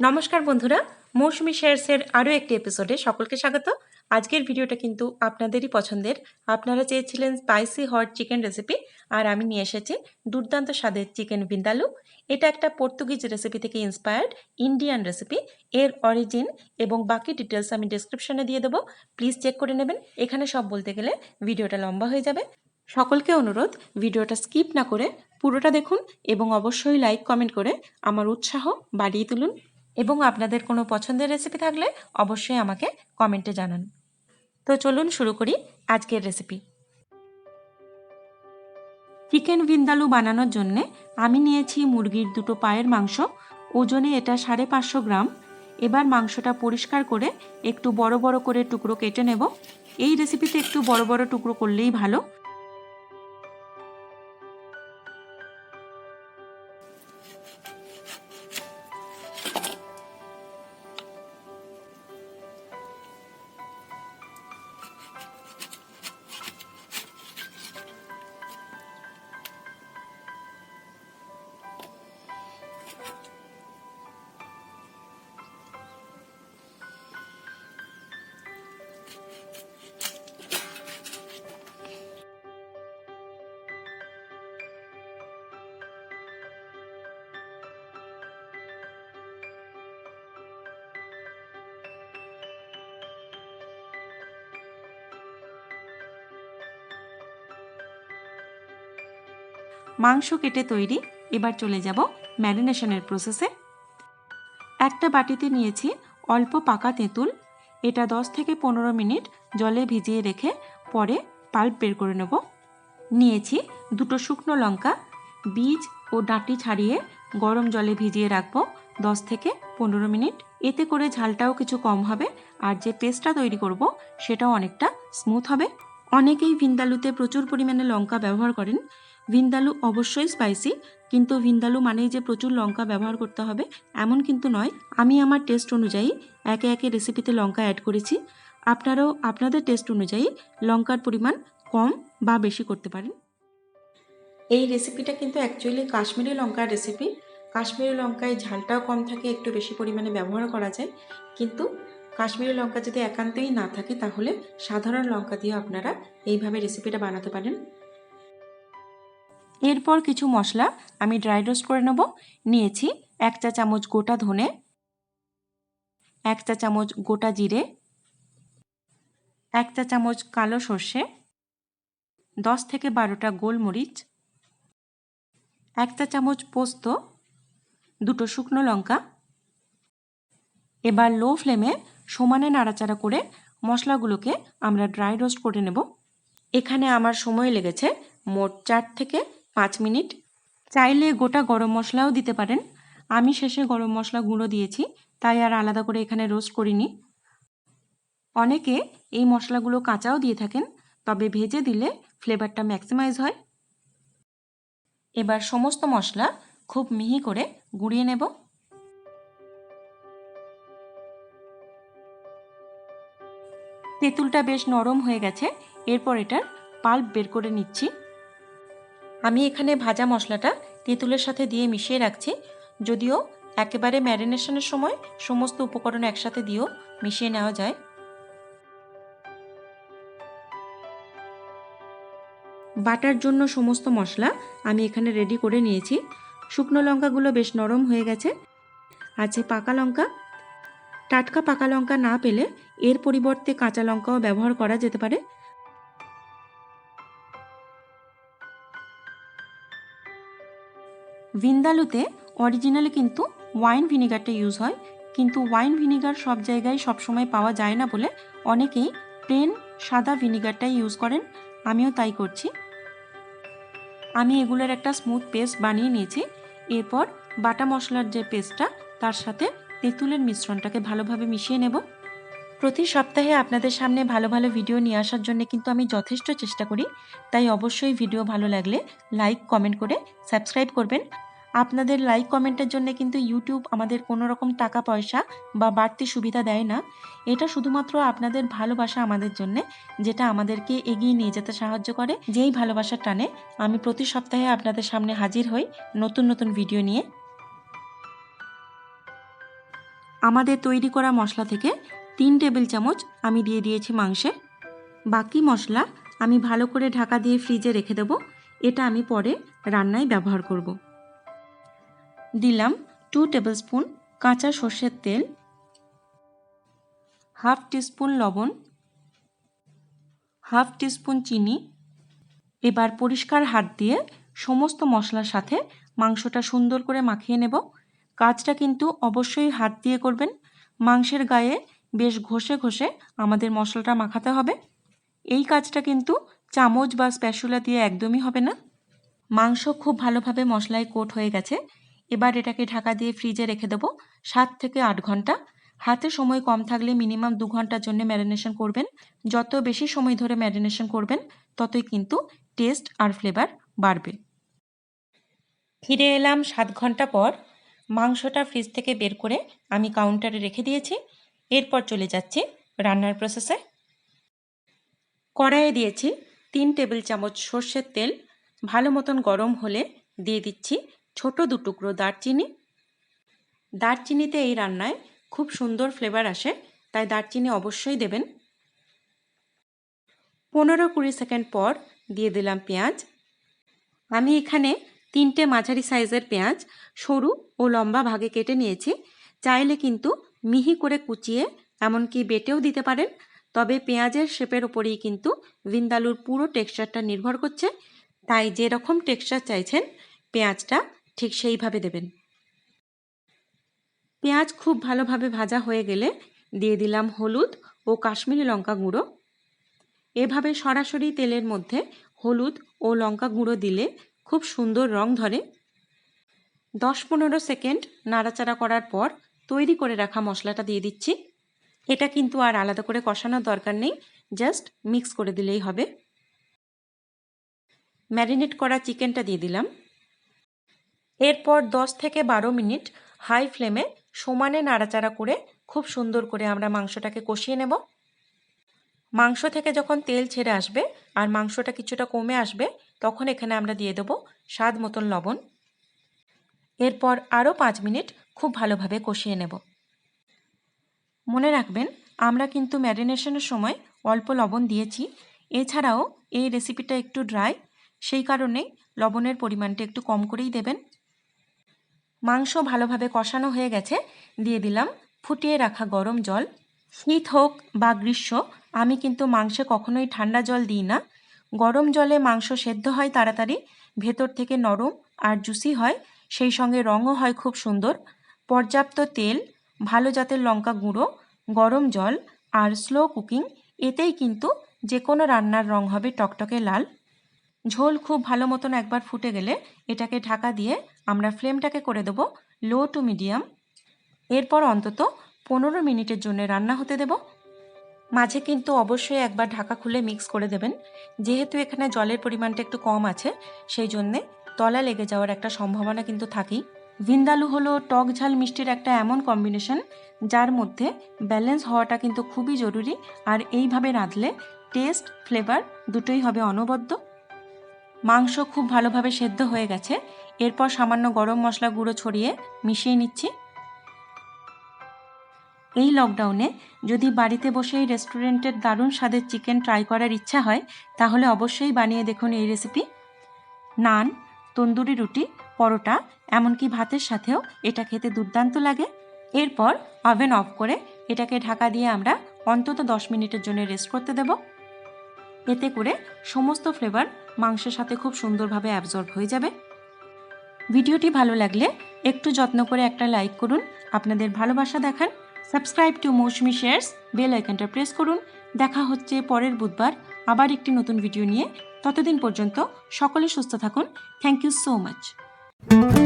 নমস্কার বন্ধুরা, মৌসুমি শেয়ারসের আরও একটি এপিসোডে সকলকে স্বাগত। আজকের ভিডিওটা কিন্তু আপনাদেরই পছন্দের। আপনারা চেয়েছিলেন স্পাইসি হট চিকেন রেসিপি আর আমি নিয়ে এসেছি দুর্দান্ত স্বাদের চিকেন ভিন্দালু এটা একটা পর্তুগিজ রেসিপি থেকে ইন্সপায়ার্ড ইন্ডিয়ান রেসিপি এর অরিজিন এবং বাকি ডিটেলস আমি ডিসক্রিপশনে দিয়ে দেবো। প্লিজ চেক করে নেবেন। এখানে সব বলতে গেলে ভিডিওটা লম্বা হয়ে যাবে। সকলকে অনুরোধ ভিডিওটা স্কিপ না করে পুরোটা দেখুন এবং অবশ্যই লাইক, কমেন্ট করে আমার উৎসাহ বাড়িয়ে তুলুন। এবং আপনাদের কোনো পছন্দের রেসিপি থাকলে অবশ্যই আমাকে কমেন্টে জানান। তো চলুন শুরু করি আজকের রেসিপি চিকেন ভিন্দালু বানানোর জন্যে আমি নিয়েছি মুরগির দুটো পায়ের মাংস। ওজনে এটা সাড়ে পাঁচশো গ্রাম। এবার মাংসটা পরিষ্কার করে একটু বড় বড় করে টুকরো কেটে নেব। এই রেসিপিতে একটু বড় বড় টুকরো করলেই ভালো। মাংস কেটে তৈরি। এবার চলে যাব ম্যারিনেশনের প্রসেসে একটা বাটিতে নিয়েছি অল্প পাকা তেঁতুল। এটা 10 থেকে পনেরো মিনিট জলে ভিজিয়ে রেখে পরে পাল্প বের করে নেব। নিয়েছি দুটো শুকনো লঙ্কা, বীজ ও ডাঁটি ছাড়িয়ে গরম জলে ভিজিয়ে রাখব 10 থেকে পনেরো মিনিট। এতে করে ঝালটাও কিছু কম হবে আর যে পেস্টটা তৈরি করব সেটাও অনেকটা স্মুথ হবে। অনেকেই ভিন্দালুতে প্রচুর পরিমাণে লঙ্কা ব্যবহার করেন। ভিন্দালু অবশ্যই স্পাইসি কিন্তু ভিন্দালু মানেই যে প্রচুর লঙ্কা ব্যবহার করতে হবে, এমন কিন্তু নয়। আমি আমার টেস্ট অনুযায়ী একে একে রেসিপিতে লঙ্কা অ্যাড করেছি। আপনারাও আপনাদের টেস্ট অনুযায়ী লঙ্কার পরিমাণ কম বা বেশি করতে পারেন। এই রেসিপিটা কিন্তু অ্যাকচুয়ালি কাশ্মীরি লঙ্কার রেসিপি কাশ্মীরি লঙ্কায় ঝালটাও কম থাকে, একটু বেশি পরিমাণে ব্যবহার করা যায়। কিন্তু কাশ্মীরি লঙ্কা যদি একান্তই না থাকে, তাহলে সাধারণ লঙ্কা দিয়ে আপনারা এইভাবে রেসিপিটা বানাতে পারেন। এরপর কিছু মশলা আমি ড্রাই রোস্ট করে নেব। নিয়েছি এক চা চামচ গোটা ধনে, এক চা চামচ গোটা জিরে, এক চা চামচ কালো সর্ষে, দশ থেকে বারোটা গোলমরিচ, এক চা চামচ পোস্ত, দুটো শুকনো লঙ্কা। এবার লো ফ্লেমে সমানে নাড়াচাড়া করে মশলাগুলোকে আমরা ড্রাই রোস্ট করে নেব। এখানে আমার সময় লেগেছে মোট চার থেকে পাঁচ মিনিট। চাইলে গোটা গরম মশলাও দিতে পারেন। আমি শেষে গরম মশলা গুঁড়ো দিয়েছি, তাই আর আলাদা করে এখানে রোস্ট করিনি। অনেকে এই মশলাগুলো কাঁচাও দিয়ে থাকেন, তবে ভেজে দিলে ফ্লেভারটা ম্যাক্সিমাইজ হয়। এবার সমস্ত মশলা খুব মিহি করে গুঁড়িয়ে নেব। তেঁতুলটা বেশ নরম হয়ে গেছে, এরপর এটার পাল্প বের করে নিচ্ছি। আমি এখানে ভাজা মশলাটা তেঁতুলের সাথে দিয়ে মিশিয়ে রাখছি। যদিও একেবারে ম্যারিনেশনের সময় সমস্ত উপকরণ একসাথে দিয়েও মিশিয়ে নেওয়া যায়। বাটার জন্য সমস্ত মশলা আমি এখানে রেডি করে নিয়েছি। শুকনো লঙ্কাগুলো বেশ নরম হয়ে গেছে। আছে পাকা লঙ্কা। টাটকা পাকা লঙ্কা না পেলে এর পরিবর্তে কাঁচা লঙ্কাও ব্যবহার করা যেতে পারে। ভিন্দালুতে অরিজিনালি কিন্তু ওয়াইন ভিনিগারটা ইউজ হয়, কিন্তু ওয়াইন ভিনিগার সব জায়গায় সবসময় পাওয়া যায় না বলে অনেকেই প্লেন সাদা ভিনিগারটাই ইউজ করেন, আমিও তাই করছি। আমি এগুলোর একটা স্মুথ পেস্ট বানিয়ে নিয়েছি, এরপর বাটা মশলার যে পেস্টটা তার সাথে তেঁতুলের মিশ্রণটাকে ভালোভাবে মিশিয়ে নেব। প্রতি সপ্তাহে আপনাদের সামনে ভালো ভালো ভিডিও নিয়ে আসার জন্য কিন্তু আমি যথেষ্ট চেষ্টা করি। তাই অবশ্যই ভিডিও ভালো লাগলে লাইক কমেন্ট করে সাবস্ক্রাইব করবেন। আপনাদের লাইক কমেন্টের জন্য কিন্তু ইউটিউব আমাদের কোনো রকম টাকা পয়সা বা বাড়তি সুবিধা দেয় না। এটা শুধুমাত্র আপনাদের ভালোবাসা আমাদের জন্য, যেটা আমাদেরকে এগিয়ে নিয়ে যেতে সাহায্য করে। যেই ভালোবাসার টানে, আমি প্রতি সপ্তাহে আপনাদের সামনে হাজির হই নতুন নতুন ভিডিও নিয়ে। আমাদের তৈরি করা মশলা থেকে তিন টেবিল চামচ আমি দিয়ে দিয়েছি মাংসে। বাকি মশলা আমি ভালো করে ঢাকা দিয়ে ফ্রিজে রেখে দেবো। এটা আমি পরে রান্নায় ব্যবহার করব। দিলাম টু টেবিল স্পুন কাঁচা সর্ষের তেল হাফ টিস্পুন লবণ হাফ টিস্পুন চিনি। এবার পরিষ্কার হাত দিয়ে সমস্ত মশলার সাথে মাংসটা সুন্দর করে মাখিয়ে নেব। কাজটা কিন্তু অবশ্যই হাত দিয়ে করবেন। মাংসের গায়ে বেশ ঘষে ঘষে আমাদের মশলাটা মাখাতে হবে। এই কাজটা কিন্তু চামচ বা স্প্যাশুলা দিয়ে একদমই হবে না। মাংস খুব ভালোভাবে মশলায় কোট হয়ে গেছে। এবার এটাকে ঢাকা দিয়ে ফ্রিজে রেখে দেবো সাত থেকে আট ঘণ্টা। হাতে সময় কম থাকলে মিনিমাম দু ঘণ্টার জন্য ম্যারিনেশন করবেন। যত বেশি সময় ধরে ম্যারিনেশন করবেন, ততই কিন্তু টেস্ট আর ফ্লেভার বাড়বে। ফিরে এলাম সাত ঘণ্টা পর। মাংসটা ফ্রিজ থেকে বের করে আমি কাউন্টারে রেখে দিয়েছি। এরপর চলে যাচ্ছি রান্নার প্রসেসে কড়াইয়ে দিয়েছি তিন টেবিল চামচ সর্ষের তেল, ভালো মতন গরম হলে দিয়ে দিচ্ছি ছোট দু টুকরো দারচিনি। দারচিনিতে এই রান্নায় খুব সুন্দর ফ্লেভার আসে, তাই দারচিনি অবশ্যই দেবেন। পনেরো কুড়ি সেকেন্ড পর দিয়ে দিলাম পেঁয়াজ। আমি এখানে তিনটে মাঝারি সাইজের পেঁয়াজ সরু ও লম্বা ভাগে কেটে নিয়েছি, চাইলে কিন্তু মিহি করে কুচিয়ে এমনকি বেটেও দিতে পারেন। তবে পেঁয়াজের শেপের ওপরেই কিন্তু ভিন্দালুর পুরো টেক্সচারটা নির্ভর করছে। তাই যেরকম টেক্সচার চাইছেন, পেঁয়াজটা ঠিক সেইভাবে দেবেন। পেঁয়াজ খুব ভালোভাবে ভাজা হয়ে গেলে দিয়ে দিলাম হলুদ ও কাশ্মীরি লঙ্কা গুঁড়ো। এভাবে সরাসরি তেলের মধ্যে হলুদ ও লঙ্কা গুঁড়ো দিলে খুব সুন্দর রং ধরে। দশ পনেরো সেকেন্ড নাড়াচাড়া করার পর তৈরি করে রাখা মশলাটা দিয়ে দিচ্ছি। এটা কিন্তু আর আলাদা করে কষানোর দরকার নেই, জাস্ট মিক্স করে দিলেই হবে। ম্যারিনেট করা চিকেনটা দিয়ে দিলাম। এরপর দশ থেকে বারো মিনিট হাই ফ্লেমে সমানে নাড়াচাড়া করে খুব সুন্দর করে আমরা মাংসটাকে কষিয়ে নেব। মাংস থেকে যখন তেল ছেড়ে আসবে আর মাংসটা কিছুটা কমে আসবে, তখন এখানে আমরা দিয়ে দেবো স্বাদ মতন লবণ। এরপর আরও পাঁচ মিনিট খুব ভালোভাবে কষিয়ে নেব। মনে রাখবেন, আমরা কিন্তু ম্যারিনেশনের সময় অল্প লবণ দিয়েছি। এছাড়াও এই রেসিপিটা একটু ড্রাই, সেই কারণে লবণের পরিমাণটা একটু কম করেই দেবেন। মাংস ভালোভাবে কষানো হয়ে গেছে, দিয়ে দিলাম ফুটিয়ে রাখা গরম জল। শীত হোক বা গ্রীষ্ম, আমি কিন্তু মাংসে কখনোই ঠান্ডা জল দিই না। গরম জলে মাংস সেদ্ধ হয় তাড়াতাড়ি, ভেতর থেকে নরম আর জুসি হয়, সেই সঙ্গে রঙও হয় খুব সুন্দর। পর্যাপ্ত তেল, ভালো জাতের লঙ্কা গুঁড়ো, গরম জল আর স্লো কুকিং এতেই কিন্তু যে কোনো রান্নার রং হবে টকটকে লাল। ঝোল খুব ভালো মতন একবার ফুটে গেলে এটাকে ঢাকা দিয়ে আমরা ফ্লেমটাকে করে দেবো লো টু মিডিয়াম। এরপর অন্তত পনেরো মিনিটের জন্য রান্না হতে দেব। মাঝে কিন্তু অবশ্যই একবার ঢাকা খুলে মিক্স করে দেবেন। যেহেতু এখানে জলের পরিমাণটা একটু কম আছে, সেই জন্যে তলা লেগে যাওয়ার একটা সম্ভাবনা কিন্তু থাকেই। ভিন্দালু হলো টক ঝাল মিষ্টির একটা এমন কম্বিনেশন যার মধ্যে ব্যালেন্স হওয়াটা কিন্তু খুবই জরুরি আর এইভাবে রাঁধলে টেস্ট ফ্লেভার দুটোই হবে অনবদ্য। মাংস খুব ভালোভাবে সেদ্ধ হয়ে গেছে। এরপর সামান্য গরম মশলা গুঁড়ো ছড়িয়ে মিশিয়ে নিচ্ছি। এই লকডাউনে যদি বাড়িতে বসেই রেস্টুরেন্টের দারুণ স্বাদের চিকেন ট্রাই করার ইচ্ছা হয়, তাহলে অবশ্যই বানিয়ে দেখুন এই রেসিপি নান, তন্দুরি রুটি পরোটা, এমনকি ভাতের সাথেও এটা খেতে দুর্দান্ত লাগে। এরপর ওভেন অফ করে এটাকে ঢাকা দিয়ে আমরা অন্তত দশ মিনিটের জন্য রেস্ট করতে দেব। এতে করে সমস্ত ফ্লেভার মাংসের সাথে খুব সুন্দরভাবে অ্যাবজর্ব হয়ে যাবে। ভিডিওটি ভালো লাগলে একটু যত্ন করে একটা লাইক করুন, আপনাদের ভালোবাসা দেখান subscribe to Mousumi shares bell আইকনটা প্রেস করুন। দেখা হচ্ছে পরের বুধবার আবার একটি নতুন ভিডিও নিয়ে। ততদিন পর্যন্ত সকলে সুস্থ থাকুন। Thank you so much thank you.